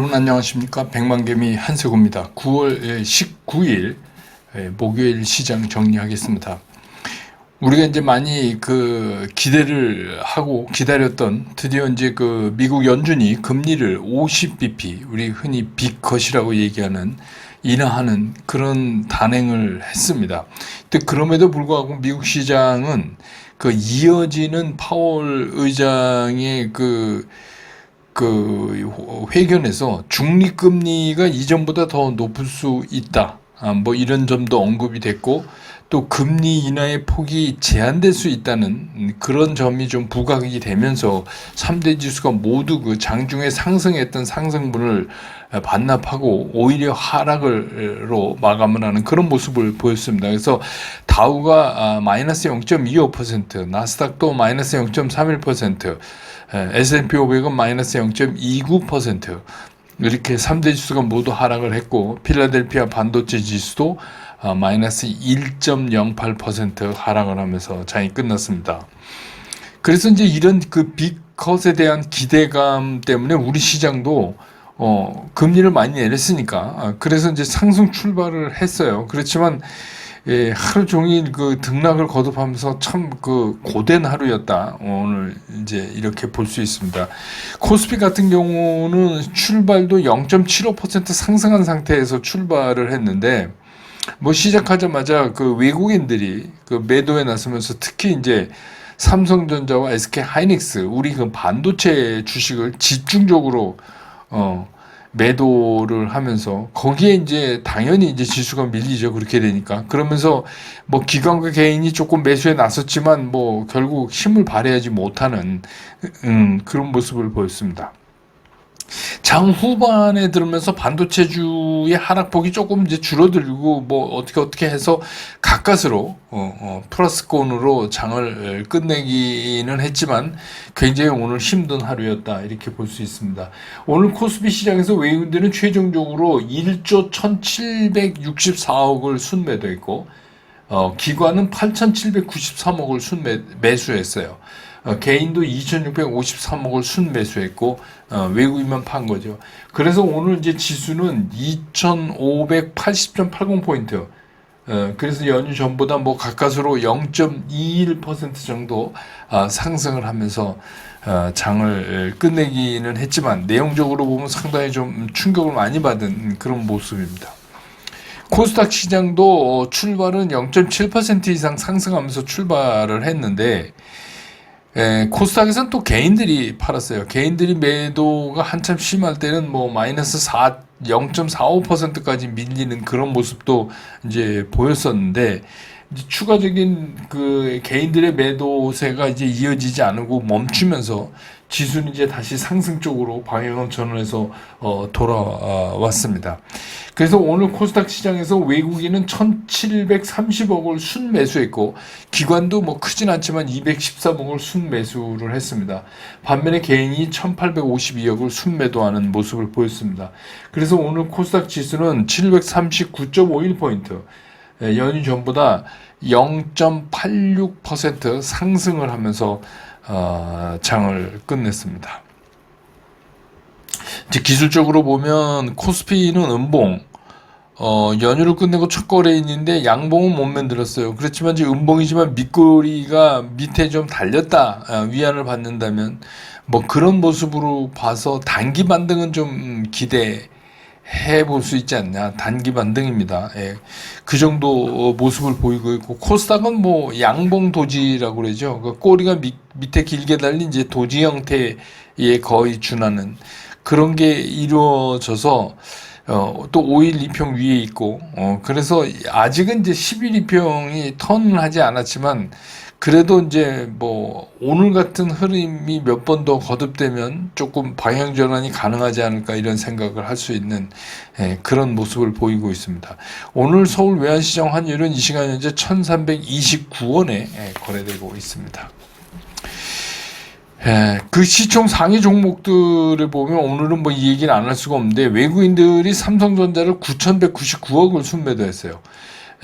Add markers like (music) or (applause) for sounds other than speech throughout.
여러분 안녕하십니까? 백만개미 한세구입니다. 9월 19일 목요일 시장 정리하겠습니다. 우리가 이제 많이 그 기대를 하고 기다렸던 드디어 이제 그 미국 연준이 금리를 50bp 우리 흔히 빅컷이라고 얘기하는 인하하는 그런 단행을 했습니다. 근데 그럼에도 불구하고 미국 시장은 그 이어지는 파월 의장의 그, 그 회견에서 중립금리가 이전보다 더 높을 수 있다. 아, 뭐 이런 점도 언급이 됐고 또 금리 인하의 폭이 제한될 수 있다는 그런 점이 좀 부각이 되면서 3대 지수가 모두 그 장중에 상승했던 상승분을 반납하고 오히려 하락으로 마감을 하는 그런 모습을 보였습니다. 그래서 다우가 아, 마이너스 0.25%, 나스닥도 마이너스 0.31%, S&P 500은 마이너스 0.29%, 이렇게 3대 지수가 모두 하락을 했고 필라델피아 반도체 지수도 어, 마이너스 1.08% 하락을 하면서 장이 끝났습니다. 그래서 이제 이런 그 빅컷에 대한 기대감 때문에 우리 시장도 어, 금리를 많이 내렸으니까 아, 그래서 이제 상승 출발을 했어요. 그렇지만 예, 하루 종일 그 등락을 거듭하면서 참 그 고된 하루였다. 오늘 이제 이렇게 볼 수 있습니다. 코스피 같은 경우는 출발도 0.75% 상승한 상태에서 출발을 했는데 뭐 시작하자마자 그 외국인들이 그 매도에 나서면서 특히 이제 삼성전자와 SK 하이닉스 우리 그 반도체 주식을 집중적으로 어 매도를 하면서 거기에 이제 당연히 이제 지수가 밀리죠. 그렇게 되니까. 그러면서 뭐 기관과 개인이 조금 매수에 나섰지만 뭐 결국 힘을 발휘하지 못하는 음, 그런 모습을 보였습니다. 장 후반에 들으면서 반도체주의 하락폭이 조금 이제 줄어들고 뭐 어떻게 어떻게 해서 가까스로 어, 어, 플러스권으로 장을 끝내기는 했지만 굉장히 오늘 힘든 하루였다 이렇게 볼 수 있습니다. 오늘 코스피 시장에서 외국인들은 최종적으로 1조 1,764억을 순매도했고 어, 기관은 8,793억을 순매수했어요. 어, 개인도 2,653억을 순매수했고 어, 외국인만 판 거죠. 그래서 오늘 이제 지수는 2,580.80 포인트. 어, 그래서 연휴 전보다 뭐 가까스로 0.21% 정도 어, 상승을 하면서 어, 장을 끝내기는 했지만 내용적으로 보면 상당히 좀 충격을 많이 받은 그런 모습입니다. 코스닥 시장도 출발은 0.7% 이상 상승하면서 출발을 했는데 예, 코스닥에서는 또 개인들이 팔았어요. 개인들이 매도가 한참 심할 때는 뭐 마이너스 4, 0.45%까지 밀리는 그런 모습도 이제 보였었는데 이제 추가적인 그 개인들의 매도세가 이제 이어지지 않고 멈추면서 지수는 이제 다시 상승 쪽으로 방향을 전환해서 어, 돌아왔습니다. 그래서 오늘 코스닥 시장에서 외국인은 1,730억을 순매수했고 기관도 뭐 크진 않지만 213억을 순매수를 했습니다. 반면에 개인이 1,852억을 순매도하는 모습을 보였습니다. 그래서 오늘 코스닥 지수는 739.51 포인트 예, 연휴 전보다 0.86% 상승을 하면서 어, 장을 끝냈습니다. 이제 기술적으로 보면 코스피는 음봉 어, 연휴를 끝내고 첫 거래인인데 양봉은 못 만들었어요. 그렇지만 이제 음봉이지만 밑거리가 밑에 좀 달렸다 어, 위안을 받는다면 뭐 그런 모습으로 봐서 단기 반등은 좀 기대. 해볼 수 있지 않냐 단기 반등입니다. 예. 그 정도 모습을 보이고 있고 코스닥은 뭐 양봉 도지라고 그러죠. 그 꼬리가 밑, 밑에 길게 달린 이제 도지 형태에 거의 준하는 그런 게 이루어져서 어, 또 5일 이평 위에 있고 어, 그래서 아직은 이제 10일 이평이 턴을 하지 않았지만 그래도 이제 뭐 오늘 같은 흐름이 몇 번 더 거듭되면 조금 방향 전환이 가능하지 않을까 이런 생각을 할 수 있는 예, 그런 모습을 보이고 있습니다. 오늘 서울 외환시장 환율은 이 시간 현재 1,329원에 예, 거래되고 있습니다. 예, 그 시총 상위 종목들을 보면 오늘은 뭐 이 얘기는 안할 수가 없는데 외국인들이 삼성전자를 9,199억을 순매도했어요.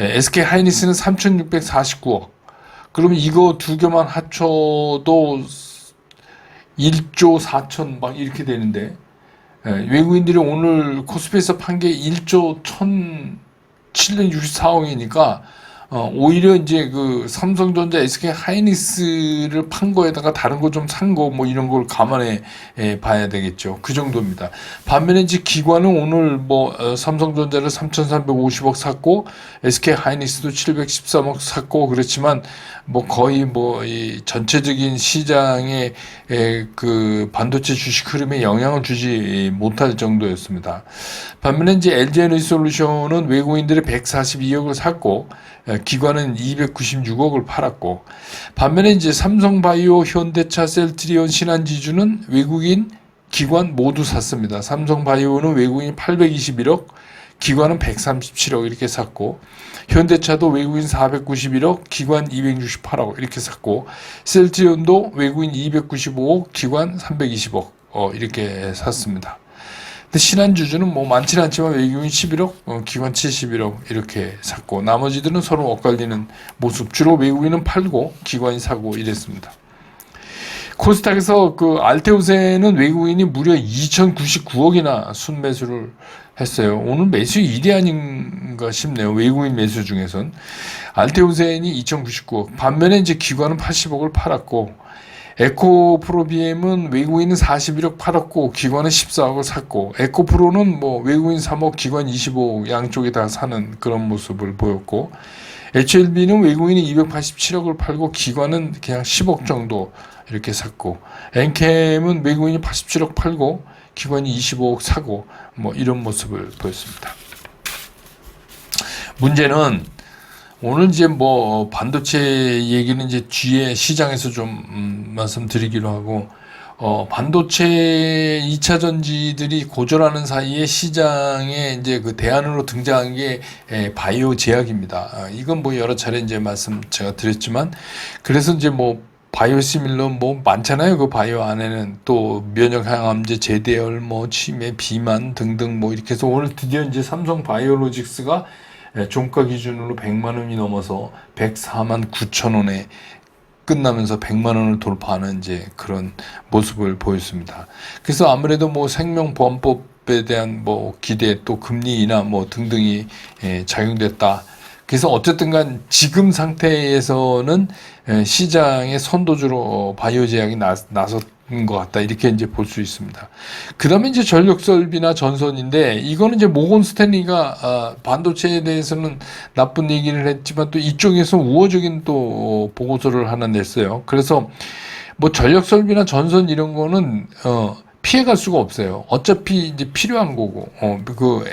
예, SK 하이닉스는 3,649억. 그러면 이거 두 개만 합쳐도 1조 4천 막 이렇게 되는데 예, 외국인들이 오늘 코스피에서 판 게 1조 1,764억이니까 어, 오히려 이제 그 삼성전자, SK 하이닉스를 판 거에다가 다른 거 좀 산 거 뭐 이런 걸 감안해 예, 봐야 되겠죠. 그 정도입니다. 반면에 이제 기관은 오늘 뭐 어, 삼성전자를 3,350억 샀고 SK 하이닉스도 713억 샀고 그렇지만 뭐 거의 뭐 이 전체적인 시장의 에, 그 반도체 주식 흐름에 영향을 주지 못할 정도였습니다. 반면에 이제 LG에너지 솔루션은 외국인들이 142억을 샀고 에, 기관은 296억을 팔았고 반면에 이제 삼성바이오, 현대차, 셀트리온, 신한지주는 외국인 기관 모두 샀습니다. 삼성바이오는 외국인 821억, 기관은 137억 이렇게 샀고 현대차도 외국인 491억, 기관 268억 이렇게 샀고 셀트리온도 외국인 295억, 기관 320억 어, 이렇게 샀습니다. 근데 신한주주는 뭐 많지는 않지만 외국인 11억, 어, 기관 71억 이렇게 샀고 나머지들은 서로 엇갈리는 모습. 주로 외국인은 팔고 기관이 사고 이랬습니다. 코스닥에서 그 알테오세는 외국인이 무려 2,099억이나 순매수를 했어요. 오늘 매수 1위 아닌가 싶네요. 외국인 매수 중에선. 알테오센이 2,099억. 반면에 이제 기관은 80억을 팔았고, 에코 프로비엠은 외국인은 41억 팔았고, 기관은 14억을 샀고, 에코 프로는 뭐 외국인 3억, 기관 25억 양쪽에 다 사는 그런 모습을 보였고, HLB는 외국인이 287억을 팔고, 기관은 그냥 10억 정도 이렇게 샀고, 엔캠은 외국인이 87억 팔고, 기관이 25억 사고, 뭐 이런 모습을 보였습니다. 문제는 오늘 이제 뭐 반도체 얘기는 이제 뒤에 시장에서 좀 음, 말씀드리기로 하고 어 반도체 2차 전지들이 고전하는 사이에 시장에 이제 그 대안으로 등장한 게 에, 바이오 제약입니다. 아, 이건 뭐 여러 차례 이제 말씀 제가 드렸지만 그래서 이제 뭐 바이오 시밀러 뭐 많잖아요. 그 바이오 안에는 또 면역 항암제, 제대열, 뭐 치매, 비만 등등 뭐 이렇게 해서 오늘 드디어 이제 삼성 바이오로직스가 예, 종가 기준으로 100만 원이 넘어서 104만 9천 원에 끝나면서 100만 원을 돌파하는 이제 그런 모습을 보였습니다. 그래서 아무래도 뭐 생명보험법에 대한 뭐 기대 또 금리 인하 뭐 등등이 예, 작용됐다. 그래서 어쨌든 간 지금 상태에서는 예, 시장의 선도주로 바이오 제약이 나, 나섰 것 같다 이렇게 이제 볼 수 있습니다. 그 다음에 이제 전력 설비나 전선인데 이거는 이제 모건 스탠리가 아, 반도체에 대해서는 나쁜 얘기를 했지만 또 이쪽에서 우호적인 또 보고서를 하나 냈어요. 그래서 뭐 전력 설비나 전선 이런 거는 어 피해갈 수가 없어요. 어차피 이제 필요한 거고 어 그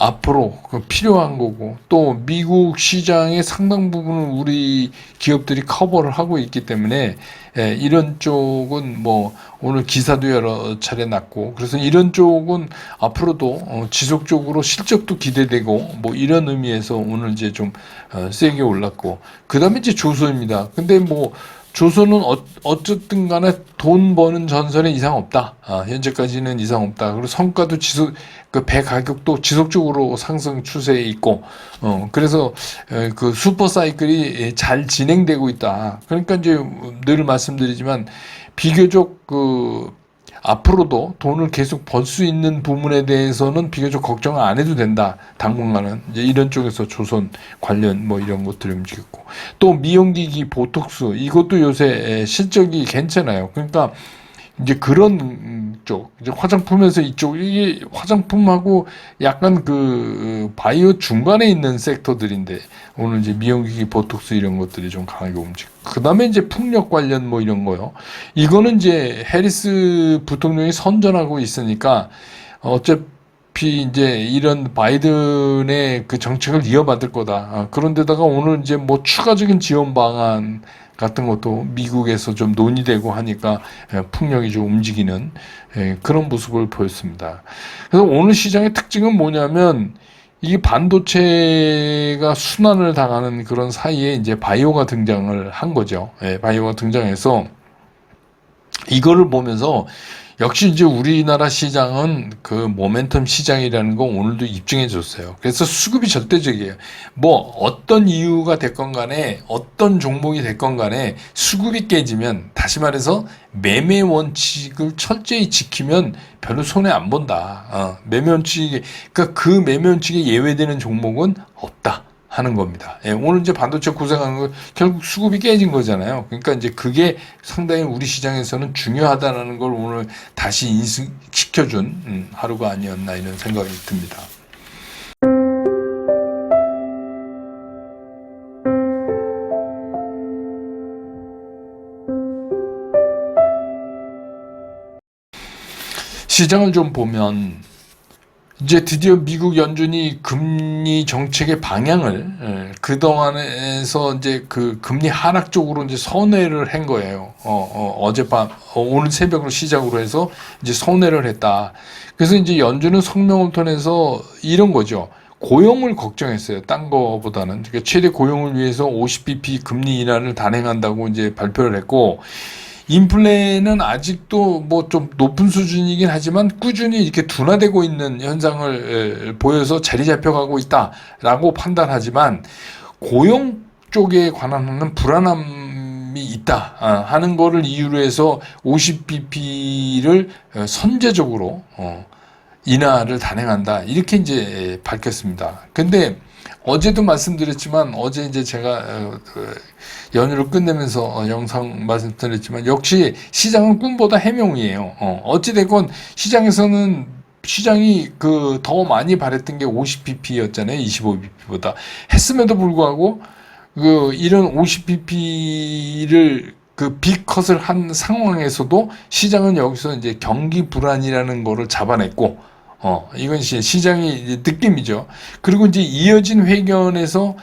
앞으로 그 필요한 거고 또 미국 시장의 상당 부분은 우리 기업들이 커버를 하고 있기 때문에 예, 이런 쪽은 뭐 오늘 기사도 여러 차례 났고 그래서 이런 쪽은 앞으로도 어, 지속적으로 실적도 기대되고 뭐 이런 의미에서 오늘 이제 좀 어, 세게 올랐고 그 다음에 이제 조소입니다. 근데 뭐 조선은 어, 어쨌든 간에 돈 버는 전선에 이상 없다. 아, 현재까지는 이상 없다. 그리고 성과도 지속, 그 배 가격도 지속적으로 상승 추세에 있고, 어, 그래서 에, 그 슈퍼 사이클이 잘 진행되고 있다. 그러니까 이제 늘 말씀드리지만 비교적 그 앞으로도 돈을 계속 벌 수 있는 부분에 대해서는 비교적 걱정 안 해도 된다. 당분간은 이제 이런 쪽에서 조선 관련 뭐 이런 것들이 움직였고 또 미용기기 보톡스 이것도 요새 실적이 괜찮아요. 그러니까 이제 그런 쪽 이제 화장품에서 이쪽 이게 화장품하고 약간 그 바이오 중간에 있는 섹터들인데 오늘 이제 미용기기 보톡스 이런 것들이 좀 강하게 움직. 그 다음에 이제 풍력 관련 뭐 이런 거요. 이거는 이제 해리스 부통령이 선전하고 있으니까 어차피 이제 이런 바이든의 그 정책을 이어받을 거다. 아, 그런데다가 오늘 이제 뭐 추가적인 지원 방안 같은 것도 미국에서 좀 논의되고 하니까 예, 풍력이 좀 움직이는 예, 그런 모습을 보였습니다. 그래서 오늘 시장의 특징은 뭐냐면 이게 반도체가 순환을 당하는 그런 사이에 이제 바이오가 등장을 한 거죠. 예, 바이오가 등장해서 이거를 보면서 역시 이제 우리나라 시장은 그 모멘텀 시장이라는 거 오늘도 입증해 줬어요. 그래서 수급이 절대적이에요. 뭐 어떤 이유가 됐건 간에 어떤 종목이 됐건 간에 수급이 깨지면 다시 말해서 매매 원칙을 철저히 지키면 별로 손해 안 본다. 어, 매매 원칙, 그러니까 그 매매 원칙에 예외되는 종목은 없다. 하는 겁니다. 예, 오늘 이제 반도체 고생하는 거 결국 수급이 깨진 거잖아요. 그러니까 이제 그게 상당히 우리 시장에서는 중요하다는 걸 오늘 다시 인식시켜준 음, 하루가 아니었나 이런 생각이 듭니다. 시장을 좀 보면 이제 드디어 미국 연준이 금리 정책의 방향을 예, 그 동안에서 이제 그 금리 하락 쪽으로 이제 선회를 한 거예요. 어, 어, 제밤 어, 오늘 새벽으로 시작으로 해서 이제 선회를 했다. 그래서 이제 연준은 성명을 통해서 이런 거죠. 고용을 걱정했어요. 딴 거보다는 그러니까 최대 고용을 위해서 50bp 금리 인하를 단행한다고 이제 발표를 했고 인플레는 아직도 뭐 좀 높은 수준이긴 하지만 꾸준히 이렇게 둔화되고 있는 현상을 보여서 자리 잡혀가고 있다라고 판단하지만 고용 쪽에 관한 불안함이 있다 아, 하는 거를 이유로 해서 50bp를 선제적으로 어, 인하를 단행한다 이렇게 이제 밝혔습니다. 근데 어제도 말씀드렸지만 어제 이제 제가 어, 그 연휴를 끝내면서 어, 영상 말씀드렸지만 역시 시장은 꿈보다 해명이에요. 어, 어찌됐건 시장에서는 시장이 그 더 많이 바랬던 게 50pp였잖아요. 25pp보다 했음에도 불구하고 그 이런 50pp를 그 빅컷을 한 상황에서도 시장은 여기서 이제 경기 불안이라는 거를 잡아냈고 어, 이건 시장의 느낌이죠. 그리고 이제 이어진 회견에서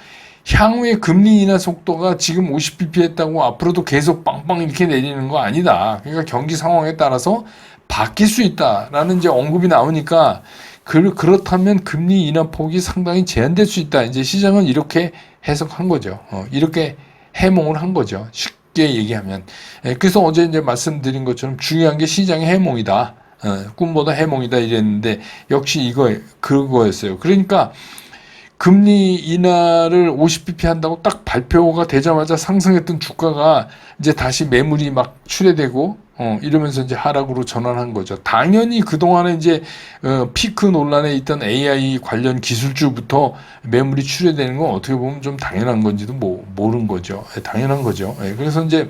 향후의 금리 인하 속도가 지금 50bp 했다고 앞으로도 계속 빵빵 이렇게 내리는 거 아니다. 그러니까 경기 상황에 따라서 바뀔 수 있다라는 이제 언급이 나오니까 그, 그렇다면 금리 인하 폭이 상당히 제한될 수 있다. 이제 시장은 이렇게 해석한 거죠. 어, 이렇게 해몽을 한 거죠. 쉽게 얘기하면. 예, 그래서 어제 이제 말씀드린 것처럼 중요한 게 시장의 해몽이다. 어, 꿈보다 해몽이다 이랬는데 역시 이거 그거였어요. 그러니까 금리 인하를 50bp 한다고 딱 발표가 되자마자 상승했던 주가가 이제 다시 매물이 막 출회되고 어 이러면서 이제 하락으로 전환한 거죠. 당연히 그동안에 이제 어 피크 논란에 있던 AI 관련 기술주부터 매물이 출회되는 건 어떻게 보면 좀 당연한 건지도 뭐 모르는 거죠. 예, 당연한 거죠. 예, 그래서 이제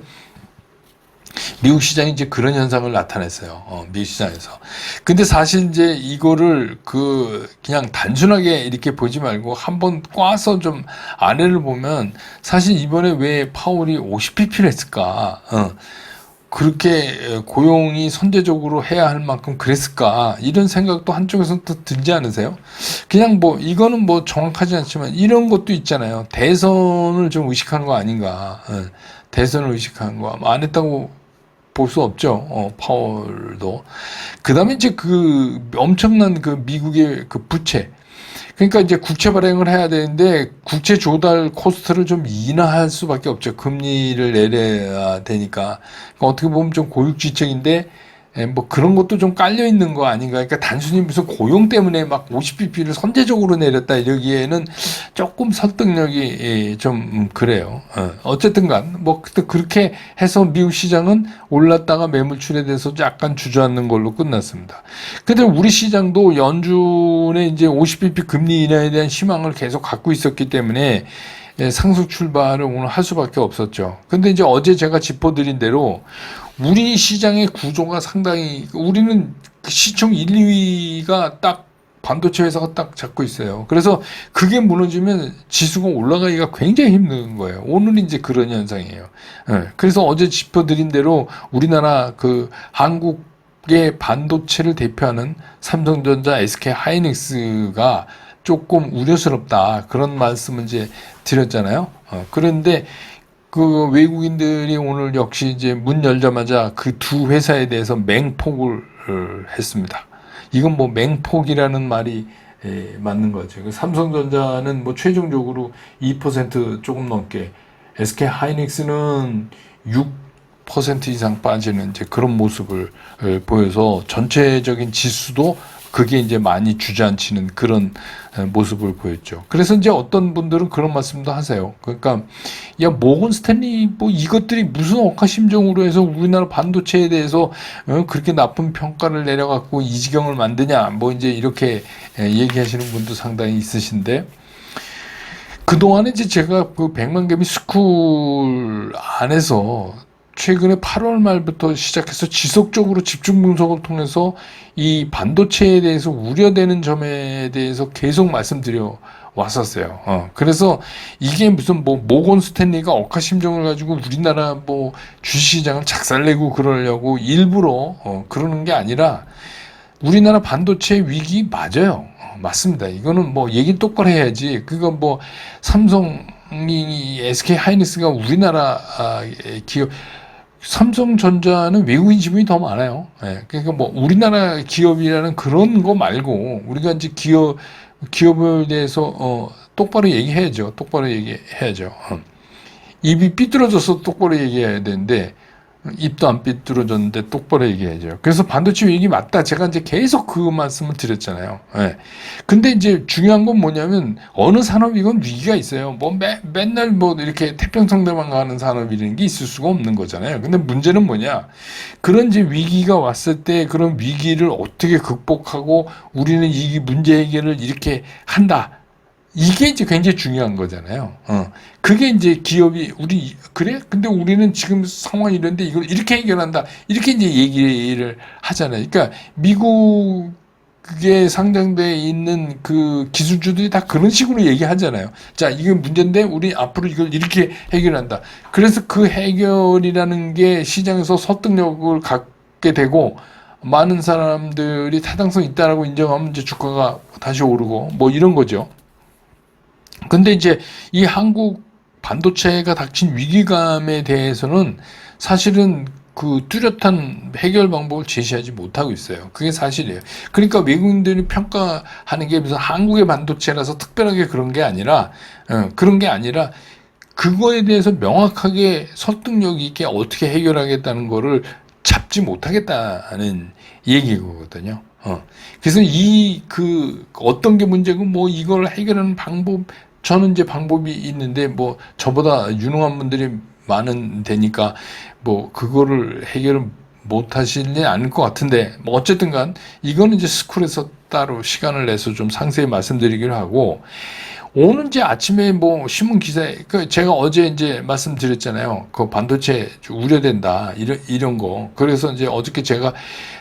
미국 시장이 이제 그런 현상을 나타냈어요. 어, 미국 시장에서. 근데 사실 이제 이거를 그 그냥 단순하게 이렇게 보지 말고 한번 꽈서 좀 안에를 보면 사실 이번에 왜 파월이 50pp를 했을까? 어. 그렇게 고용이 선제적으로 해야 할 만큼 그랬을까 이런 생각도 한쪽에서는 또 들지 않으세요? 그냥 뭐 이거는 뭐 정확하지 않지만 이런 것도 있잖아요. 대선을 좀 의식하는 거 아닌가? 어. 대선을 의식하는 거 안 했다고 볼 수 없죠. 어, 파월도. 그 다음에 이제 그 엄청난 그 미국의 그 부채. 그러니까 이제 국채 발행을 해야 되는데 국채 조달 코스트를 좀 인하할 수밖에 없죠. 금리를 내려야 되니까. 그러니까 어떻게 보면 좀 고육지책인데 예, 뭐 그런 것도 좀 깔려 있는 거 아닌가. 그러니까 단순히 무슨 고용 때문에 막 50bp를 선제적으로 내렸다 이러기에는 조금 설득력이 예, 좀 음, 그래요. 어, 어쨌든간 뭐 그렇게 해서 미국 시장은 올랐다가 매물 출회돼서 약간 주저앉는 걸로 끝났습니다. 근데 우리 시장도 연준의 이제 50bp 금리 인하에 대한 희망을 계속 갖고 있었기 때문에 예, 상승 출발을 오늘 할 수밖에 없었죠. 근데 이제 어제 제가 짚어드린 대로 우리 시장의 구조가 상당히 우리는 그 시총 1, 2위가 딱 반도체 회사가 딱 잡고 있어요. 그래서 그게 무너지면 지수가 올라가기가 굉장히 힘든 거예요. 오늘 이제 그런 현상이에요. 네. 그래서 어제 짚어드린 대로 우리나라 그 한국의 반도체를 대표하는 삼성전자, SK 하이닉스가 조금 우려스럽다. 그런 말씀을 이제 드렸잖아요. 어, 그런데 그 외국인들이 오늘 역시 이제 문 열자마자 그 두 회사에 대해서 맹폭을 했습니다. 이건 뭐 맹폭이라는 말이 예, 맞는 거죠. 그 삼성전자는 뭐 최종적으로 2% 조금 넘게, SK 하이닉스는 6 10% 이상 빠지는 이제 그런 모습을 에, 보여서 전체적인 지수도 그게 이제 많이 주저앉히는 그런 에, 모습을 보였죠. 그래서 이제 어떤 분들은 그런 말씀도 하세요. 그러니까 야 모건 스탠리 뭐 이것들이 무슨 억하심정으로 해서 우리나라 반도체에 대해서 어, 그렇게 나쁜 평가를 내려갖고 이 지경을 만드냐 뭐 이제 이렇게 에, 얘기하시는 분도 상당히 있으신데 그동안에 이제 제가 그 백만 개미 스쿨 안에서 최근에 8월 말부터 시작해서 지속적으로 집중 분석을 통해서 이 반도체에 대해서 우려되는 점에 대해서 계속 말씀드려 왔었어요. 어, 그래서 이게 무슨 뭐 모건 스탠리가 억하심정을 가지고 우리나라 뭐 주식시장을 작살내고 그러려고 일부러 어, 그러는 게 아니라 우리나라 반도체 위기 맞아요. 어, 맞습니다. 이거는 뭐 얘기 똑바로 해야지. 그거 뭐 삼성 이 SK 하이닉스가 우리나라 아, 기업 삼성전자는 외국인 지분이 더 많아요. 예, 그러니까 뭐 우리나라 기업이라는 그런 거 말고 우리가 이제 기업 기업에 대해서 어, 똑바로 얘기해야죠. 똑바로 얘기해야죠. 어. 입이 삐뚤어져서 똑바로 얘기해야 되는데 입도 안 삐뚤어졌는데 똑바로 얘기해야죠. 그래서 반도체 위기 맞다. 제가 이제 계속 그 말씀을 드렸잖아요. 예. 근데 이제 중요한 건 뭐냐면 어느 산업이건 위기가 있어요. 뭐 매, 맨날 뭐 이렇게 태평성대만 가는 산업이라는 게 있을 수가 없는 거잖아요. 근데 문제는 뭐냐? 그런 이제 위기가 왔을 때 그런 위기를 어떻게 극복하고 우리는 이 문제 해결을 이렇게 한다. 이게 이제 굉장히 중요한 거잖아요. 어. 그게 이제 기업이 우리 그래? 근데 우리는 지금 상황이 이런데 이걸 이렇게 해결한다. 이렇게 이제 얘기를 하잖아요. 그러니까 미국에 상장돼 있는 그 기술주들이 다 그런 식으로 얘기하잖아요. 자, 이게 문제인데 우리 앞으로 이걸 이렇게 해결한다. 그래서 그 해결이라는 게 시장에서 설득력을 갖게 되고 많은 사람들이 타당성 있다라고 인정하면 이제 주가가 다시 오르고 뭐 이런 거죠. 근데 이제 이 한국 반도체가 닥친 위기감에 대해서는 사실은 그 뚜렷한 해결 방법을 제시하지 못하고 있어요. 그게 사실이에요. 그러니까 외국인들이 평가하는 게 무슨 한국의 반도체라서 특별하게 그런 게 아니라, 어, 그런 게 아니라, 그거에 대해서 명확하게 설득력 있게 어떻게 해결하겠다는 거를 잡지 못하겠다는 얘기거든요. 어. 그래서 이 그 어떤 게 문제고 뭐 이걸 해결하는 방법 저는 이제 방법이 있는데 뭐 저보다 유능한 분들이 많은 데니까 뭐 그거를 해결을 못 하시는 않을 것 같은데 뭐 어쨌든 간 이거는 이제 스쿨에서 따로 시간을 내서 좀 상세히 말씀드리기로 하고 이제 아침에 뭐 신문 기사에 그 제가 어제 이제 말씀드렸잖아요. 그 반도체 우려된다 이런 이런 거. 그래서 이제 어저께 제가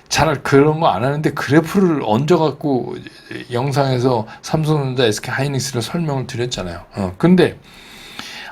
잘 그런 거 안 하는데 그래프를 얹어 갖고 영상에서 삼성전자, SK 하이닉스를 설명을 드렸잖아요. 어. 근데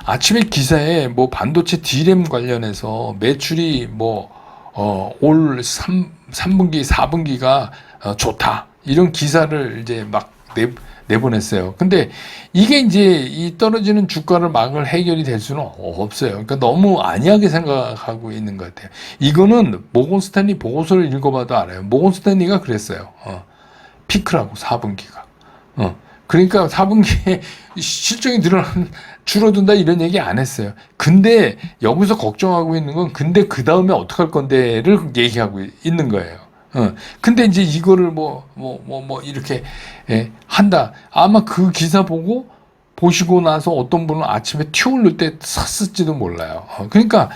아침에 기사에 뭐 반도체 D램 관련해서 매출이 뭐 어, 올 3, 3분기, 4분기가 어, 좋다. 이런 기사를 이제 막 내, 내보냈어요. 근데 이게 이제 이 떨어지는 주가를 막을 해결이 될 수는 없어요. 그러니까 너무 안이하게 생각하고 있는 것 같아요. 이거는 모건 스탠리 보고서를 읽어봐도 알아요. 모건 스탠리가 그랬어요. 어, 피크라고 4분기가. 어, 그러니까 4분기에 (laughs) 실적이 늘어난 줄어든다 이런 얘기 안 했어요. 근데 여기서 걱정하고 있는 건 근데 그 다음에 어떡할 건데를 얘기하고 있는 거예요. 어. 근데 이제 이거를 뭐, 뭐, 뭐, 뭐, 이렇게, 예, 한다. 아마 그 기사 보고, 보시고 나서 어떤 분은 아침에 튀 올릴 때 샀을지도 몰라요. 어, 그러니까,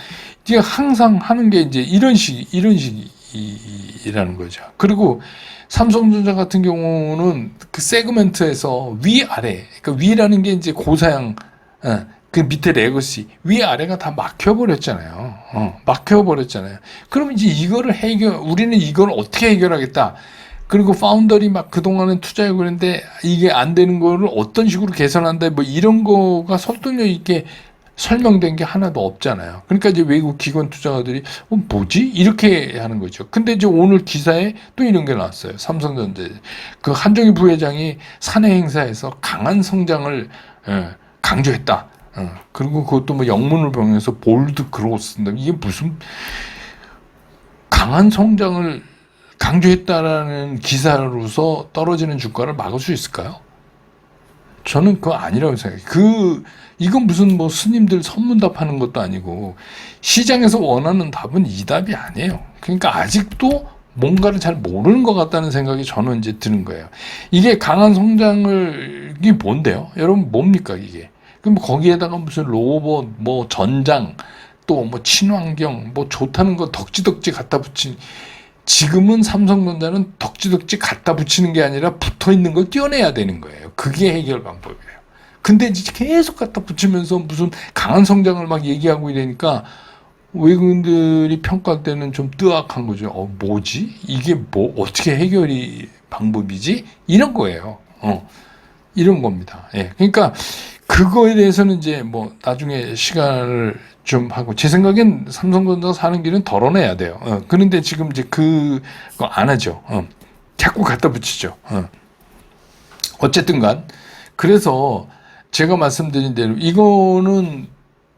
이게 항상 하는 게 이제 이런 식, 이런 식이라는 거죠. 그리고 삼성전자 같은 경우는 그 세그멘트에서 위 아래, 그러니까 위라는 게 이제 고사양, 어, 그 밑에 레거시 위 아래가 다 막혀버렸잖아요. 어, 막혀버렸잖아요. 그럼 이제 이거를 해결 우리는 이걸 어떻게 해결하겠다. 그리고 파운더리 막 그동안은 투자하고 그랬는데 이게 안 되는 거를 어떤 식으로 개선한다 뭐 이런 거가 설득력 있게 설명된 게 하나도 없잖아요. 그러니까 이제 외국 기관 투자가들이 어, 뭐지 이렇게 하는 거죠. 근데 이제 오늘 기사에 또 이런 게 나왔어요. 삼성전자 그 한정희 부회장이 사내 행사에서 강한 성장을 예, 강조했다. 어, 그리고 그것도 뭐 영문을 병해서 볼드 그로스인다. 이게 무슨 강한 성장을 강조했다라는 기사로서 떨어지는 주가를 막을 수 있을까요? 저는 그거 아니라고 생각해요. 그 이건 무슨 뭐 스님들 선문답 하는 것도 아니고 시장에서 원하는 답은 이 답이 아니에요. 그러니까 아직도 뭔가를 잘 모르는 것 같다는 생각이 저는 이제 드는 거예요. 이게 강한 성장을 이게 뭔데요? 여러분 뭡니까 이게? 그럼 거기에다가 무슨 로봇, 뭐 전장, 또 뭐 친환경, 뭐 좋다는 거 덕지덕지 갖다 붙인 지금은 삼성전자는 덕지덕지 갖다 붙이는 게 아니라 붙어 있는 걸 떼어내야 되는 거예요. 그게 해결 방법이에요. 근데 이제 계속 갖다 붙이면서 무슨 강한 성장을 막 얘기하고 이러니까 외국인들이 평가할 때는 좀 뜨악한 거죠. 어, 뭐지? 이게 뭐, 어떻게 해결이 방법이지? 이런 거예요. 어, 이런 겁니다. 예. 그러니까 그거에 대해서는 이제 뭐 나중에 시간을 좀 하고 제 생각엔 삼성전자 사는 길은 덜어내야 돼요. 어, 그런데 지금 이제 그거 안 하죠. 어, 자꾸 갖다 붙이죠. 어. 어쨌든 간 그래서 제가 말씀드린 대로 이거는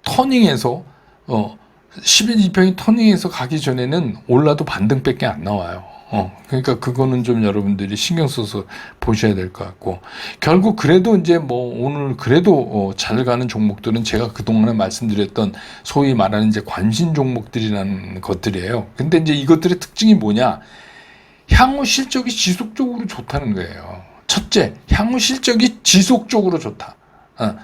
터닝해서 어 11지평이 터닝해서 가기 전에는 올라도 반등밖에 안 나와요. 어, 그러니까 그거는 좀 여러분들이 신경 써서 보셔야 될 것 같고 결국 그래도 이제 뭐 오늘 그래도 어, 잘 가는 종목들은 제가 그동안에 말씀드렸던 소위 말하는 이제 관심 종목들이라는 것들이에요. 근데 이제 이것들의 특징이 뭐냐? 향후 실적이 지속적으로 좋다는 거예요. 첫째, 향후 실적이 지속적으로 좋다. 어.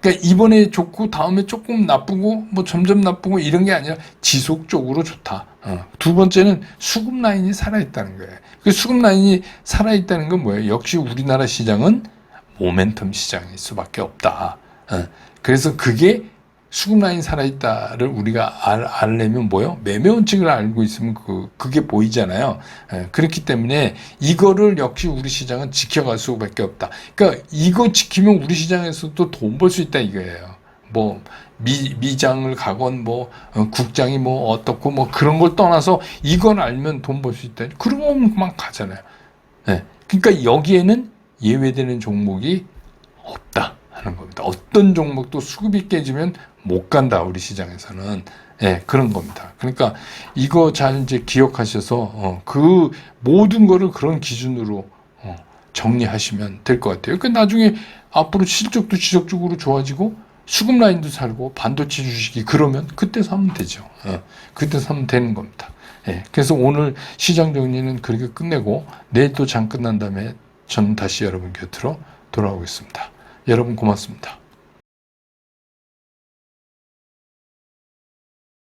그러니까 이번에 좋고 다음에 조금 나쁘고 뭐 점점 나쁘고 이런 게 아니라 지속적으로 좋다. 어. 두 번째는 수급 라인이 살아있다는 거예요. 그 수급 라인이 살아있다는 건 뭐예요? 역시 우리나라 시장은 모멘텀 시장일 수밖에 없다. 어. 그래서 그게 수급 라인 살아있다를 우리가 알, 알려면 뭐요? 매매원칙을 알고 있으면 그, 그게 보이잖아요. 예, 그렇기 때문에 이거를 역시 우리 시장은 지켜갈 수밖에 없다. 그러니까 이거 지키면 우리 시장에서도 돈 벌 수 있다 이거예요. 뭐, 미, 미장을 가건 뭐, 어, 국장이 뭐 어떻고 뭐 그런 걸 떠나서 이걸 알면 돈 벌 수 있다. 그만 가잖아요. 예, 그러니까 여기에는 예외되는 종목이 없다. 하는 겁니다. 어떤 종목도 수급이 깨지면 못 간다 우리 시장에서는 예 그런 겁니다. 그러니까 이거 잘 이제 기억하셔서 어, 그 모든 거를 그런 기준으로 어, 정리하시면 될 것 같아요. 그러니까 나중에 앞으로 실적도 지속적으로 좋아지고 수급 라인도 살고 반도체 주식이 그러면 그때 사면 되죠. 어, 그때 사면 되는 겁니다. 예, 그래서 오늘 시장 정리는 그렇게 끝내고 내일 또 장 끝난 다음에 저는 다시 여러분 곁으로 돌아오겠습니다. 여러분 고맙습니다.